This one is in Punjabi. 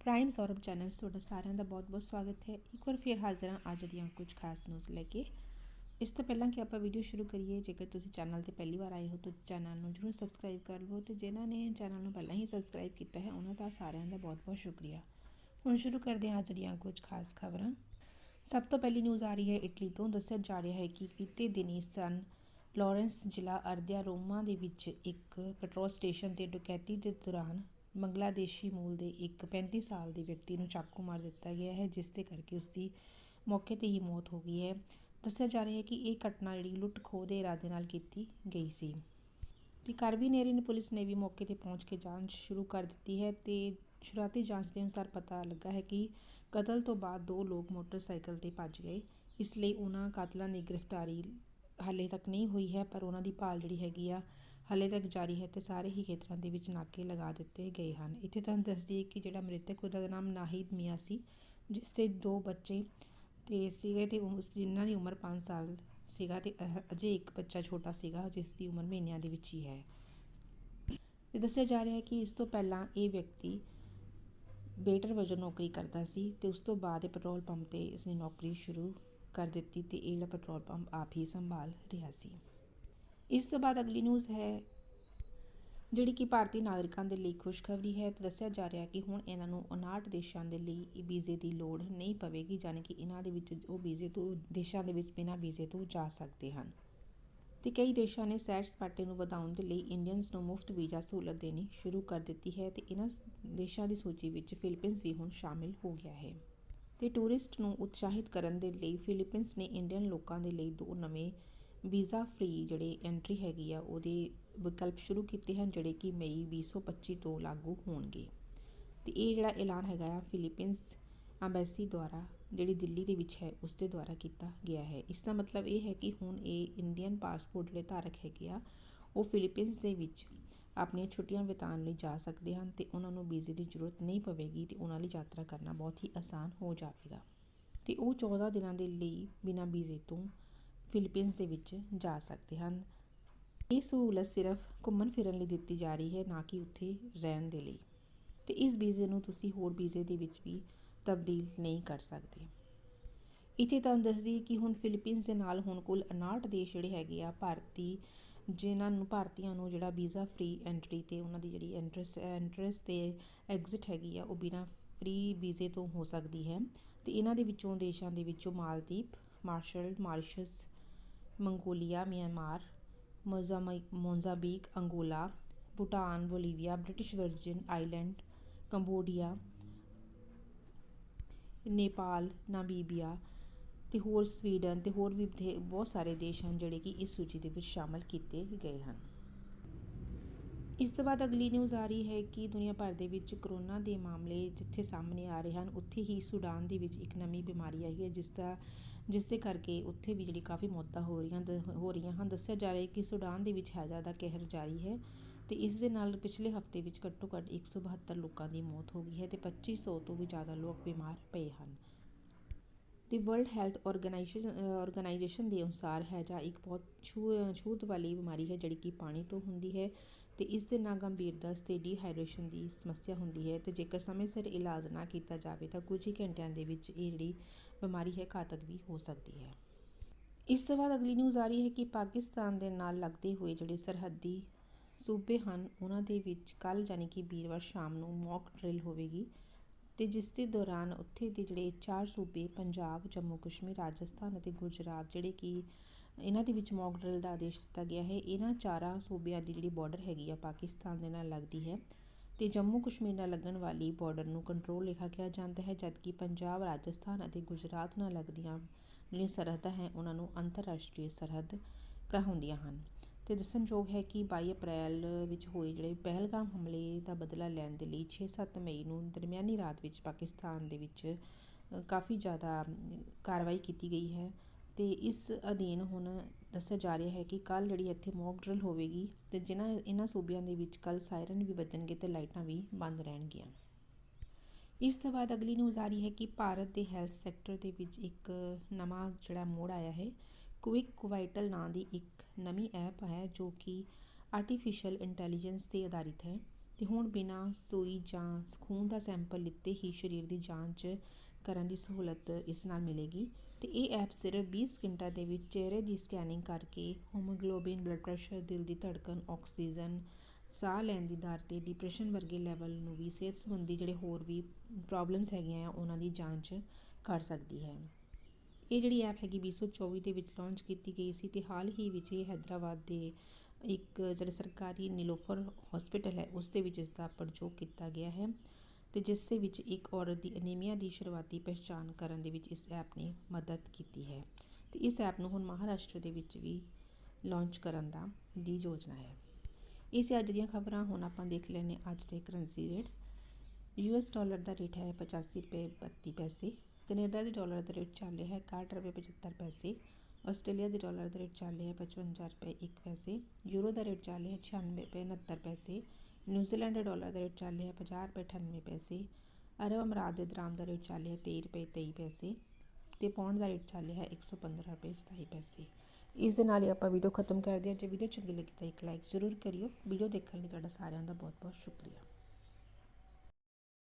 ਪ੍ਰਾਈਮ ਸੌਰਭ ਚੈਨਲ ਤੁਹਾਡਾ ਸਾਰਿਆਂ ਦਾ ਬਹੁਤ-ਬਹੁਤ ਸਵਾਗਤ ਹੈ। ਇੱਕ ਵਾਰ ਫਿਰ ਹਾਜ਼ਰ ਹਾਂ ਅੱਜ ਦੀਆਂ ਕੁਝ ਖਾਸ ਨਿਊਜ਼ ਲੈ ਕੇ। ਇਸ ਤੋਂ ਪਹਿਲਾਂ ਕਿ ਆਪਾਂ ਵੀਡੀਓ ਸ਼ੁਰੂ ਕਰੀਏ, ਜੇਕਰ ਤੁਸੀਂ ਚੈਨਲ ਤੇ ਪਹਿਲੀ ਵਾਰ ਆਏ ਹੋ ਤਾਂ ਚੈਨਲ ਨੂੰ ਜਰੂਰ ਸਬਸਕ੍ਰਾਈਬ ਕਰ ਲਵੋ ਤੇ ਜਿਨ੍ਹਾਂ ਨੇ ਚੈਨਲ ਨੂੰ ਪਹਿਲਾਂ ਹੀ ਸਬਸਕ੍ਰਾਈਬ ਕੀਤਾ ਹੈ, ਉਹਨਾਂ ਦਾ ਸਾਰਿਆਂ ਦਾ ਬਹੁਤ-ਬਹੁਤ ਸ਼ੁਕਰੀਆ। ਹੁਣ ਸ਼ੁਰੂ ਕਰਦੇ ਹਾਂ ਅੱਜ ਦੀਆਂ ਕੁਝ ਖਾਸ ਖਬਰਾਂ। ਸਭ ਤੋਂ ਪਹਿਲੀ ਨਿਊਜ਼ ਆ ਰਹੀ ਹੈ ਇਟਲੀ ਤੋਂ। ਦੱਸਿਆ ਜਾ ਰਿਹਾ ਹੈ ਕਿ ਬੀਤੇ ਦਿਨੀ ਸਨ ਲਾਰੈਂਸ ਜ਼ਿਲ੍ਹਾ ਅਰਦਿਆ ਰੋਮਾ ਦੇ ਵਿੱਚ ਇੱਕ ਪੈਟਰੋਲ ਸਟੇਸ਼ਨ ਤੇ ਡਕੈਤੀ ਦੇ ਦੌਰਾਨ ਬੰਗਲਾਦੇਸ਼ੀ ਮੂਲ ਦੇ ਇੱਕ 35 ਸਾਲ ਦੇ ਵਿਅਕਤੀ ਨੂੰ ਚਾਕੂ ਮਾਰ ਦਿੱਤਾ ਗਿਆ ਹੈ, ਜਿਸ ਦੇ ਕਰਕੇ ਉਸ ਦੀ ਮੌਕੇ ਤੇ ਹੀ ਮੌਤ ਹੋ ਗਈ ਹੈ। ਦੱਸਿਆ ਜਾ ਰਿਹਾ ਹੈ ਕਿ ਇਹ ਘਟਨਾ ਜਿਹੜੀ ਲੁੱਟ ਖੋਹ ਦੇ ਇਰਾਦੇ ਨਾਲ ਕੀਤੀ ਗਈ ਸੀ। ਤੇ ਕਾਰਬੀਨੇਰੀਨ ਪੁਲਿਸ ਨੇ ਵੀ ਮੌਕੇ ਤੇ ਪਹੁੰਚ ਕੇ ਜਾਂਚ ਸ਼ੁਰੂ ਕਰ ਦਿੱਤੀ ਹੈ ਤੇ ਸ਼ੁਰੂਆਤੀ ਜਾਂਚ ਦੇ ਅਨੁਸਾਰ ਪਤਾ ਲੱਗਾ ਹੈ ਕਿ ਕਤਲ ਤੋਂ ਬਾਅਦ ਦੋ ਲੋਕ ਮੋਟਰਸਾਈਕਲ ਤੇ ਭੱਜ ਗਏ। ਇਸ ਲਈ ਉਹਨਾਂ ਕਾਤਲਾਂ ਦੀ ਗ੍ਰਿਫਤਾਰੀ ਹਾਲੇ ਤੱਕ ਨਹੀਂ ਹੋਈ ਹੈ, ਪਰ ਉਹਨਾਂ ਦੀ ਭਾਲ ਜਿਹੜੀ ਹੈਗੀ ਆ ਹਾਲੇ ਤੱਕ ਜਾਰੀ ਹੈ ਅਤੇ ਸਾਰੇ ਹੀ ਖੇਤਰਾਂ ਦੇ ਵਿੱਚ ਨਾਕੇ ਲਗਾ ਦਿੱਤੇ ਗਏ ਹਨ। ਇੱਥੇ ਤੁਹਾਨੂੰ ਦੱਸਦੀ ਕਿ ਜਿਹੜਾ ਮ੍ਰਿਤਕ, ਉਹਦਾ ਨਾਮ ਨਾਹਿਦ ਮੀਆਂ ਸੀ, ਜਿਸ ਦੇ ਦੋ ਬੱਚੇ ਤੇ ਸੀਗੇ ਤੇ ਉਸ ਜਿਨ੍ਹਾਂ ਦੀ ਉਮਰ 5 ਸਾਲ ਸੀਗਾ ਤੇ ਅਜੇ ਇੱਕ ਬੱਚਾ ਛੋਟਾ ਸੀਗਾ, ਜਿਸ ਦੀ ਉਮਰ ਮਹੀਨਿਆਂ ਦੇ ਵਿੱਚ ਹੀ ਹੈ। ਤੇ ਦੱਸਿਆ ਜਾ ਰਿਹਾ ਹੈ ਕਿ ਇਸ ਤੋਂ ਪਹਿਲਾਂ ਇਹ ਵਿਅਕਤੀ ਬੇਟਰ ਵਜੋਂ ਨੌਕਰੀ ਕਰਦਾ ਸੀ ਤੇ ਉਸ ਤੋਂ ਬਾਅਦ ਇਹ ਪੈਟਰੋਲ ਪੰਪ ਤੇ ਇਸਨੇ ਨੌਕਰੀ ਸ਼ੁਰੂ ਕਰ ਦਿੱਤੀ ਤੇ ਇਹ ਪੈਟਰੋਲ ਪੰਪ ਆਪ ਹੀ ਸੰਭਾਲ ਰਿਹਾ ਸੀ। ਇਸ ਤੋਂ ਬਾਅਦ ਅਗਲੀ ਨਿਊਜ਼ ਹੈ, ਜਿਹੜੀ ਕਿ ਭਾਰਤੀ ਨਾਗਰਿਕਾਂ ਦੇ ਲਈ ਖੁਸ਼ਖਬਰੀ ਹੈ, ਤੇ ਦੱਸਿਆ ਜਾ ਰਿਹਾ ਕਿ ਹੁਣ ਇਹਨਾਂ ਨੂੰ 59 ਦੇਸ਼ਾਂ ਦੇ ਲਈ ਵੀਜ਼ੇ ਦੀ ਲੋੜ ਨਹੀਂ ਪਵੇਗੀ ਜਾਨੀ ਕਿ ਇਹਨਾਂ ਦੇ ਵਿੱਚ ਉਹ ਵੀਜ਼ੇ ਤੋਂ, ਦੇਸ਼ਾਂ ਦੇ ਵਿੱਚ ਬਿਨਾਂ ਵੀਜ਼ੇ ਤੋਂ ਜਾ ਸਕਦੇ ਹਨ। ਤੇ ਕਈ ਦੇਸ਼ਾਂ ਨੇ ਸੈਰ ਸਪਾਟੇ ਨੂੰ ਵਧਾਉਣ ਦੇ ਲਈ ਇੰਡੀਅਨਸ ਨੂੰ ਮੁਫਤ ਵੀਜ਼ਾ ਸਹੂਲਤ ਦੇਣੀ ਸ਼ੁਰੂ ਕਰ ਦਿੱਤੀ ਹੈ, ਤੇ ਇਹਨਾਂ ਦੇਸ਼ਾਂ ਦੀ ਸੂਚੀ ਵਿੱਚ ਫਿਲੀਪੀਨਸ ਵੀ ਹੁਣ ਸ਼ਾਮਿਲ ਹੋ ਗਿਆ ਹੈ। ਤੇ ਟੂਰਿਸਟ ਨੂੰ ਉਤਸ਼ਾਹਿਤ ਕਰਨ ਦੇ ਲਈ ਫਿਲੀਪੀਨਸ ਨੇ ਇੰਡੀਅਨ ਲੋਕਾਂ ਦੇ ਲਈ ਦੋ ਨਵੇਂ ਵੀਜ਼ਾ ਫ੍ਰੀ ਜਿਹੜੇ ਐਂਟਰੀ ਹੈਗੀ ਆ, ਉਹਦੇ ਵਿਕਲਪ ਸ਼ੁਰੂ ਕੀਤੇ ਹਨ, ਜਿਹੜੇ ਕਿ ਮਈ 2025 ਤੋਂ ਲਾਗੂ ਹੋਣਗੇ। ਤੇ ਇਹ ਜਿਹੜਾ ਐਲਾਨ ਹੈਗਾ ਆ, ਫਿਲੀਪੀਨਸ ਐਮਬੈਸੀ ਦੁਆਰਾ, ਜਿਹੜੀ ਦਿੱਲੀ ਦੇ ਵਿੱਚ ਹੈ ਉਸ ਦੇ ਦੁਆਰਾ ਕੀਤਾ ਗਿਆ ਹੈ। ਇਸ ਦਾ ਮਤਲਬ ਇਹ ਹੈ ਕਿ ਹੁਣ ਇਹ ਇੰਡੀਅਨ ਪਾਸਪੋਰਟ ਜਿਹੜੇ ਧਾਰਕ ਹੈਗੇ ਆ, ਉਹ ਫਿਲੀਪੀਨਸ ਦੇ ਵਿੱਚ ਆਪਣੀਆਂ ਛੁੱਟੀਆਂ ਬਿਤਾਉਣ ਲਈ ਜਾ ਸਕਦੇ ਹਨ ਤੇ ਉਹਨਾਂ ਨੂੰ ਵੀਜ਼ੇ ਦੀ ਜ਼ਰੂਰਤ ਨਹੀਂ ਪਵੇਗੀ ਤੇ ਉਹਨਾਂ ਲਈ ਯਾਤਰਾ ਕਰਨਾ ਬਹੁਤ ਹੀ ਆਸਾਨ ਹੋ ਜਾਵੇਗਾ। ਤੇ ਉਹ 14 ਦਿਨਾਂ ਦੇ ਲਈ ਬਿਨਾਂ ਵੀਜ਼ੇ ਤੋਂ ਫਿਲੀਪੀਨਸ ਦੇ ਵਿੱਚ ਜਾ ਸਕਦੇ ਹਨ। ਇਹ ਸਹੂਲਤ ਸਿਰਫ ਘੁੰਮਣ ਫਿਰਨ ਲਈ ਦਿੱਤੀ ਜਾ ਰਹੀ ਹੈ, ਨਾ ਕਿ ਉੱਥੇ ਰਹਿਣ ਦੇ ਲਈ। ਤੇ ਇਸ ਵੀਜ਼ੇ ਨੂੰ ਤੁਸੀਂ ਹੋਰ ਵੀਜ਼ੇ ਦੇ ਵਿੱਚ ਵੀ ਤਬਦੀਲ ਨਹੀਂ ਕਰ ਸਕਦੇ। ਇੱਥੇ ਤੁਹਾਨੂੰ ਦੱਸਦੀ ਕਿ ਹੁਣ ਫਿਲੀਪੀਨਸ ਦੇ ਨਾਲ ਹੁਣ ਕੁੱਲ 59 ਦੇਸ਼ ਜਿਹੜੇ ਹੈਗੇ ਆ, ਭਾਰਤੀ, ਜਿਨ੍ਹਾਂ ਨੂੰ ਭਾਰਤੀਆਂ ਨੂੰ ਜਿਹੜਾ ਵੀਜ਼ਾ ਫ੍ਰੀ ਐਂਟਰੀ ਤੇ ਉਹਨਾਂ ਦੀ ਜਿਹੜੀ ਐਂਟਰਸ ਐਂਟਰਸ ਤੇ ਐਗਜ਼ਿਟ ਹੈਗੀ ਆ, ਉਹ ਬਿਨਾ ਫ੍ਰੀ ਵੀਜ਼ੇ ਤੋਂ ਹੋ ਸਕਦੀ ਹੈ। ਤੇ ਇਹਨਾਂ ਦੇ ਵਿੱਚੋਂ, ਦੇਸ਼ਾਂ ਦੇ ਵਿੱਚੋਂ Maldives, Marshall, Mauritius Mongolia, Myanmar Mozambique Angola, Bhutan, Bolivia, British Virgin Island Cambodia, Nepal, Namibia ਅਤੇ ਹੋਰ ਸਵੀਡਨ ਅਤੇ ਹੋਰ ਵੀ ਬਹੁਤ ਸਾਰੇ ਦੇਸ਼ ਹਨ ਜਿਹੜੇ ਕਿ ਇਸ ਸੂਚੀ ਦੇ ਵਿੱਚ ਸ਼ਾਮਿਲ ਕੀਤੇ ਗਏ ਹਨ। ਇਸ ਤੋਂ ਬਾਅਦ ਅਗਲੀ ਨਿਊਜ਼ ਆ ਰਹੀ ਹੈ ਕਿ ਦੁਨੀਆ ਭਰ ਦੇ ਵਿੱਚ ਕਰੋਨਾ ਦੇ ਮਾਮਲੇ ਜਿੱਥੇ ਸਾਹਮਣੇ ਆ ਰਹੇ ਹਨ, ਉੱਥੇ ਹੀ ਸੂਡਾਨ ਦੇ ਵਿੱਚ ਇੱਕ ਨਵੀਂ ਬਿਮਾਰੀ ਆਈ ਹੈ, ਜਿਸ ਦਾ ਜਿਸ ਦੇ ਕਰਕੇ ਉੱਥੇ ਵੀ ਜਿਹੜੀ ਕਾਫੀ ਮੌਤਾਂ ਹੋ ਰਹੀਆਂ ਦ, ਹੋ ਰਹੀਆਂ ਹਨ। ਦੱਸਿਆ ਜਾ ਰਿਹਾ ਕਿ ਸੁਡਾਨ ਦੇ ਵਿੱਚ ਹੈਜ਼ਾ ਦਾ ਕਹਿਰ ਜਾਰੀ ਹੈ ਅਤੇ ਇਸ ਦੇ ਨਾਲ ਪਿਛਲੇ ਹਫ਼ਤੇ ਵਿੱਚ ਘੱਟੋ ਘੱਟ 172 ਲੋਕਾਂ ਦੀ ਮੌਤ ਹੋ ਗਈ ਹੈ ਅਤੇ ਪੱਚੀ ਸੌ ਤੋਂ ਵੀ ਜ਼ਿਆਦਾ ਲੋਕ ਬਿਮਾਰ ਪਏ ਹਨ। ਤੇ ਵਰਲਡ ਹੈਲਥ ਆਰਗੇਨਾਈਜੇਸ਼ਨ ਆਰਗੇਨਾਈਜੇਸ਼ਨ ਦੇ ਅਨੁਸਾਰ ਹੈਜਾ ਇੱਕ ਬਹੁਤ ਛੂ, ਛੂਤ ਵਾਲੀ ਬਿਮਾਰੀ ਹੈ ਜਿਹੜੀ ਕਿ ਪਾਣੀ ਤੋਂ ਹੁੰਦੀ ਹੈ। ਤੇ ਇਸ ਦੇ ਨਾਲ ਗੰਭੀਰ ਦਸਤ ਤੇ ਡੀਹਾਈਡਰੇਸ਼ਨ ਦੀ ਸਮੱਸਿਆ ਹੁੰਦੀ ਹੈ ਤੇ ਜੇਕਰ ਸਮੇਂ ਸਿਰ ਇਲਾਜ ਨਾ ਕੀਤਾ ਜਾਵੇ ਤਾਂ ਕੁਝ ਹੀ ਘੰਟਿਆਂ ਦੇ ਵਿੱਚ ਇਹ ਜਿਹੜੀ ਬਿਮਾਰੀ ਹੈ ਘਾਤਕ ਵੀ ਹੋ ਸਕਦੀ ਹੈ। ਇਸ ਤੋਂ ਬਾਅਦ ਅਗਲੀ ਨਿਊਜ਼ ਆ ਰਹੀ ਹੈ ਕਿ ਪਾਕਿਸਤਾਨ ਦੇ ਨਾਲ ਲੱਗਦੇ ਹੋਏ ਜਿਹੜੇ ਸਰਹੱਦੀ ਸੂਬੇ ਹਨ, ਉਹਨਾਂ ਦੇ ਵਿੱਚ ਕੱਲ ਯਾਨੀ ਕਿ ਵੀਰਵਾਰ ਸ਼ਾਮ ਨੂੰ ਮੌਕ ਡਰਿਲ ਹੋਵੇਗੀ ਤੇ ਜਿਸ ਦੇ ਦੌਰਾਨ ਉੱਥੇ ਦੇ ਜਿਹੜੇ ਚਾਰ ਸੂਬੇ, ਪੰਜਾਬ ਜੰਮੂ ਕਸ਼ਮੀਰ ਰਾਜਸਥਾਨ ਅਤੇ ਗੁਜਰਾਤ ਜਿਹੜੇ ਕਿ ਇਹਨਾਂ ਦੇ ਵਿੱਚ ਮੌਕ ਡਰਿਲ ਦਾ ਆਦੇਸ਼ ਦਿੱਤਾ ਗਿਆ ਹੈ। ਇਹਨਾਂ ਚਾਰਾਂ ਸੂਬਿਆਂ ਦੀ ਜਿਹੜੀ ਬਾਰਡਰ ਹੈਗੀ ਆ, ਪਾਕਿਸਤਾਨ ਦੇ ਨਾਲ ਲੱਗਦੀ ਹੈ ਅਤੇ ਜੰਮੂ ਕਸ਼ਮੀਰ ਨਾਲ ਲੱਗਣ ਵਾਲੀ ਬਾਰਡਰ ਨੂੰ ਕੰਟਰੋਲ ਲਿਖਾ ਕਿਹਾ ਜਾਂਦਾ ਹੈ, ਜਦਕਿ ਪੰਜਾਬ, ਰਾਜਸਥਾਨ ਅਤੇ ਗੁਜਰਾਤ ਨਾਲ ਲੱਗਦੀਆਂ ਜਿਹੜੀਆਂ ਸਰਹੱਦਾਂ ਹੈ, ਉਹਨਾਂ ਨੂੰ ਅੰਤਰਰਾਸ਼ਟਰੀ ਸਰਹੱਦ ਕਹਾਉਂਦੀਆਂ ਹਨ। ਤੇ ਦੱਸਣਯੋਗ ਹੈ ਕਿ 22 ਅਪ੍ਰੈਲ ਵਿੱਚ ਹੋਏ ਜਿਹੜੇ ਪਹਿਲਗਾਮ ਹਮਲੇ ਦਾ ਬਦਲਾ ਲੈਣ ਦੇ ਲਈ 6-7 ਮਈ ਨੂੰ ਦਰਮਿਆਨੀ ਰਾਤ ਵਿੱਚ ਪਾਕਿਸਤਾਨ ਦੇ ਵਿੱਚ ਕਾਫੀ ਜ਼ਿਆਦਾ ਕਾਰਵਾਈ ਕੀਤੀ ਗਈ ਹੈ। ਅਤੇ ਇਸ ਅਧੀਨ ਹੁਣ ਦੱਸਿਆ ਜਾ ਰਿਹਾ ਹੈ ਕਿ ਕੱਲ੍ਹ ਜਿਹੜੀ ਇੱਥੇ ਮੋਕ ਡਰਿਲ ਹੋਵੇਗੀ ਅਤੇ ਜਿਨ੍ਹਾਂ, ਇਹਨਾਂ ਸੂਬਿਆਂ ਦੇ ਵਿੱਚ ਕੱਲ੍ਹ ਸਾਇਰਨ ਵੀ ਵੱਜਣਗੇ ਅਤੇ ਲਾਈਟਾਂ ਵੀ ਬੰਦ ਰਹਿਣਗੀਆਂ। ਇਸ ਤੋਂ ਬਾਅਦ ਅਗਲੀ ਨਿਊਜ਼ ਆ ਰਹੀ ਹੈ ਕਿ ਭਾਰਤ ਦੇ ਹੈਲਥ ਸੈਕਟਰ ਦੇ ਵਿੱਚ ਇੱਕ ਨਵਾਂ ਜਿਹੜਾ ਮੋੜ ਆਇਆ ਹੈ। ਕੁਇਕ ਕੁਵਾਈਟਲ ਨਾਂ ਦੀ ਇੱਕ ਨਵੀਂ ਐਪ ਹੈ ਜੋ ਕਿ ਆਰਟੀਫੀਸ਼ੀਅਲ ਇੰਟੈਲੀਜੈਂਸ ਤੇ ਆਧਾਰਿਤ ਹੈ ਤੇ ਹੁਣ ਬਿਨਾਂ ਸੂਈ ਜਾਂ ਖੂਨ ਦਾ ਸੈਂਪਲ ਲਿੱਤੇ ਹੀ ਸਰੀਰ ਦੀ ਜਾਂਚ ਕਰਨ ਦੀ ਸਹੂਲਤ ਇਸ ਨਾਲ ਮਿਲੇਗੀ। ਤੇ ਇਹ ਐਪ ਸਿਰਫ 20 ਸਕਿੰਟਾਂ ਦੇ ਵਿੱਚ ਚਿਹਰੇ ਦੀ ਸਕੈਨਿੰਗ ਕਰਕੇ ਹੋਮੋਗਲੋਬਿਨ ਬਲੱਡ ਪ੍ਰੈਸ਼ਰ, ਦਿਲ ਦੀ ਧੜਕਣ ਆਕਸੀਜਨ, ਸਾਹ ਲੈਣ ਦੀ ਦਰ ਤੇ ਡਿਪਰੈਸ਼ਨ ਵਰਗੇ ਲੈਵਲ ਨੂੰ ਵੀ ਸਿਹਤ ਸੰਬੰਧੀ ਜਿਹੜੇ ਹੋਰ ਵੀ ਪ੍ਰੋਬਲਮਸ ਹੈਗੀਆਂ ਆ, ਉਹਨਾਂ ਦੀ ਜਾਂਚ ਕਰ ਸਕਦੀ ਹੈ। ਇਹ ਜਿਹੜੀ ਐਪ ਹੈਗੀ 2024 ਦੇ ਵਿੱਚ ਲਾਂਚ ਕੀਤੀ ਗਈ ਸੀ ਤੇ ਹਾਲ ਹੀ ਵਿੱਚ ਇਹ ਹੈਦਰਾਬਾਦ ਦੇ ਇੱਕ ਜਿਹੜਾ ਸਰਕਾਰੀ ਨੀਲੋਫਰ ਹਸਪੀਟਲ ਹੈ, ਉਸ ਦੇ ਵਿੱਚ ਇਸ ਦਾ ਪ੍ਰਯੋਗ ਕੀਤਾ ਗਿਆ ਹੈ। ਅਤੇ ਜਿਸ ਦੇ ਵਿੱਚ ਇੱਕ ਔਰਤ ਦੀ ਅਨੀਮੀਆ ਦੀ ਸ਼ੁਰੂਆਤੀ ਪਹਿਚਾਣ ਕਰਨ ਦੇ ਵਿੱਚ ਇਸ ਐਪ ਨੇ ਮਦਦ ਕੀਤੀ ਹੈ। ਅਤੇ ਇਸ ਐਪ ਨੂੰ ਹੁਣ ਮਹਾਰਾਸ਼ਟਰ ਦੇ ਵਿੱਚ ਵੀ ਲਾਂਚ ਕਰਨ ਦਾ ਦੀ ਯੋਜਨਾ ਹੈ। ਇਹ ਅੱਜ ਦੀਆਂ ਖਬਰਾਂ ਹੁਣ ਆਪਾਂ ਦੇਖ ਲੈਨੇ ਅੱਜ ਦੇ ਕਰੰਸੀ ਰੇਟਸ ਯੂਐਸ ਡਾਲਰ ਦਾ ਰੇਟ ਹੈ 85 ਰੁਪਏ 32 ਪੈਸੇ, ਕੈਨੇਡਾ ਦੇ ਡਾਲਰ ਦਾ ਰੇਟ ਚੱਲ ਰਿਹਾ ਹੈ 61 ਰੁਪਏ 75 ਪੈਸੇ, ਆਸਟ੍ਰੇਲੀਆ ਦੇ ਡਾਲਰ ਦਾ ਰੇਟ ਚੱਲ ਰਿਹਾ ਹੈ 55 ਰੁਪਏ 1 ਪੈਸੇ, ਯੂਰੋ ਦਾ ਰੇਟ ਚੱਲ ਰਿਹਾ ਹੈ 96 ਰੁਪਏ 69 ਪੈਸੇ ਨਿਊਜ਼ੀਲੈਂਡ ਦੇ ਡਾਲਰ ਦਾ ਰੇਟ ਚੱਲ ਰਿਹਾ ਹੈ 50 ਰੁਪਏ 98 ਪੈਸੇ ਅਰਬ ਅਮਰਾਤ ਦੇ ਦਰਾਮ ਦਾ ਰੇਟ ਚੱਲ ਰਿਹਾ ਹੈ 23 ਰੁਪਏ 23 ਪੈਸੇ ਤੇ ਪੌਂਡ ਦਾ ਰੇਟ ਚੱਲ ਰਿਹਾ ਹੈ 115 ਰੁਪਏ 27 ਪੈਸੇ ਇਸ ਦੇ ਨਾਲ ਹੀ ਆਪਾਂ ਵੀਡੀਓ ਖਤਮ ਕਰਦੇ ਹਾਂ ਜੇ ਵੀਡੀਓ ਚੰਗੀ ਲੱਗੀ ਤਾਂ ਇੱਕ ਲਾਈਕ ਜ਼ਰੂਰ ਕਰਿਓ ਵੀਡੀਓ ਦੇਖਣ ਲਈ ਤੁਹਾਡਾ ਸਾਰਿਆਂ ਦਾ ਬਹੁਤ ਬਹੁਤ ਸ਼ੁਕਰੀਆ